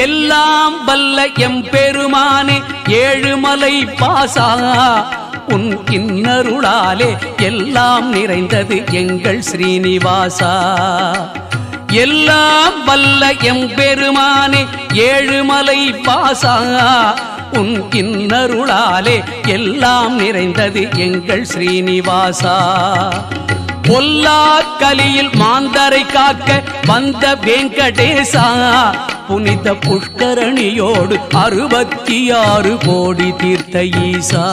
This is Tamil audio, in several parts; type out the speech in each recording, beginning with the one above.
எல்லாம் வல்ல எம் பெருமானே ஏழுமலை பாசா. உன் கிண்ணருளாலே எல்லாம் நிறைந்தது எங்கள் ஸ்ரீனிவாசா. எல்லாம் வல்ல எம் பெருமானே ஏழுமலை பாசா. உன் கிண்ணருளாலே எல்லாம் நிறைந்தது எங்கள் ஸ்ரீனிவாசா. பொல்லா கலியில் மாந்தரை காக்க வந்த வெங்கடேசா புனித புஷ்கரணியோடு அறுபத்தி ஆறு கோடி தீர்த்த ஈசா.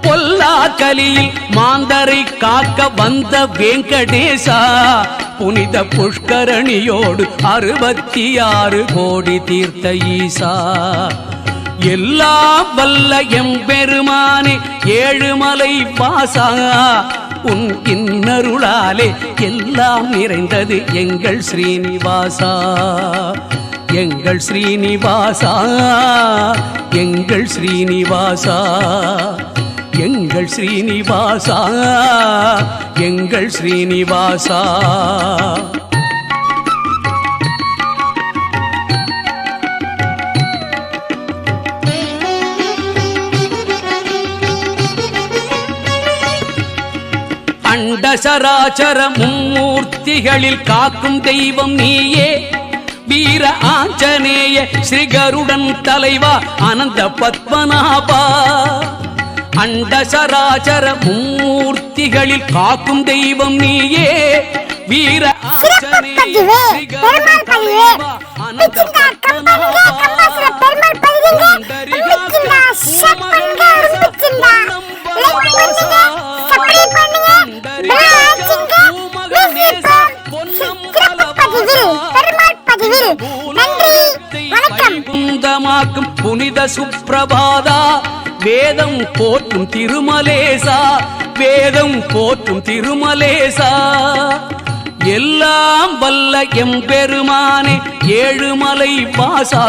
பொல்லா கலியில் மாந்தரை காக்க வந்த வெங்கடேசா புனித புஷ்கரணியோடு அறுபத்தி ஆறு கோடி தீர்த்த ஈசா. எல்லா வல்ல எம்பெருமானே ஏழுமலை பாசா உன் இன்னருளாலே எல்லாம் நிறைந்தது எங்கள் ஸ்ரீனிவாசா. எங்கள் ஸ்ரீனிவாசா. எங்கள் ஸ்ரீனிவாசா. எங்கள் ஸ்ரீனிவாசா. எங்கள் ஸ்ரீனிவாசா. அண்டசராச்சர மும்மூர்த்திகளில் காக்கும் தெய்வம் நீயே வீர ஆஞ்சநேய ஸ்ரீகருடன் தலைவா அனந்த பத்மநாபா அண்டசராச்சர மும்மூர்த்திகளில் காக்கும் தெய்வம் நீயே வீர ஆஞ்சநேய குந்தமாக்கும் புனித சுப்பிரபாதா வேதம் போற்றும் திருமலேசா. வேதம் போற்றும் திருமலேசா. எல்லாம் வல்ல எம்பெருமானே ஏழுமலை பாசா.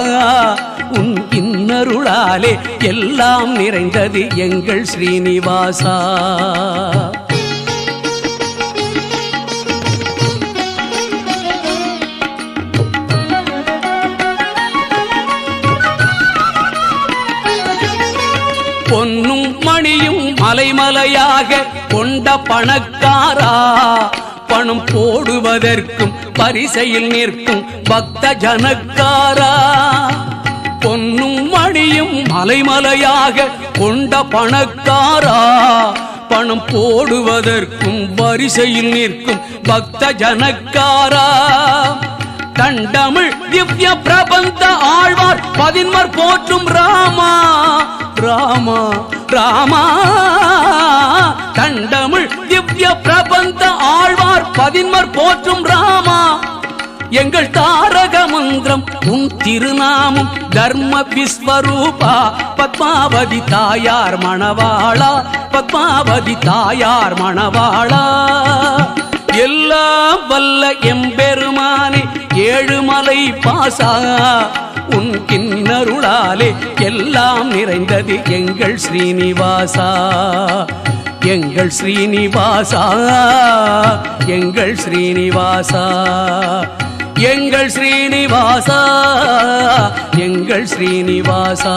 உன் இன்னருளாலே எல்லாம் நிறைந்தது எங்கள் ஸ்ரீனிவாசா. பொன்னும் மணியும் மலைமலையாக கொண்ட பணக்காரா? பணம் போடுவதற்கும் பரிசையில் நிற்கும் பக்த ஜனக்காரா பொன்னும் மணியும் மலைமலையாக கொண்ட பணக்காரா? பணம் போடுவதற்கும் வரிசையில் நிற்கும் பக்த ஜனக்காரா தண்டமிழ் திவ்ய பிரபந்த ஆழ்வார் பதின்மர் போற்றும் ராமா? ராமா ராமா. தண்டமிழ் திவ்ய பிரபந்த ஆழ்வார் பதின்மர் போற்றும் ராமா. எங்கள் தாரக மந்திரம் உன் திருநாமம் தர்ம விஸ்வரூபா. பத்மாவதி தாயார் மணவாளா பத்மாவதி தாயார் மணவாளா. எல்லாம் வல்ல எம்பெருமானே ஏழுமலை பாசா. உன் கிண்ணருளாலே எல்லாம் நிறைந்தது எங்கள் ஸ்ரீனிவாசா. எங்கள் ஸ்ரீனிவாசா. எங்கள் ஸ்ரீனிவாசா. எங்கள் ஸ்ரீனிவாசா. எங்கள் ஸ்ரீனிவாசா.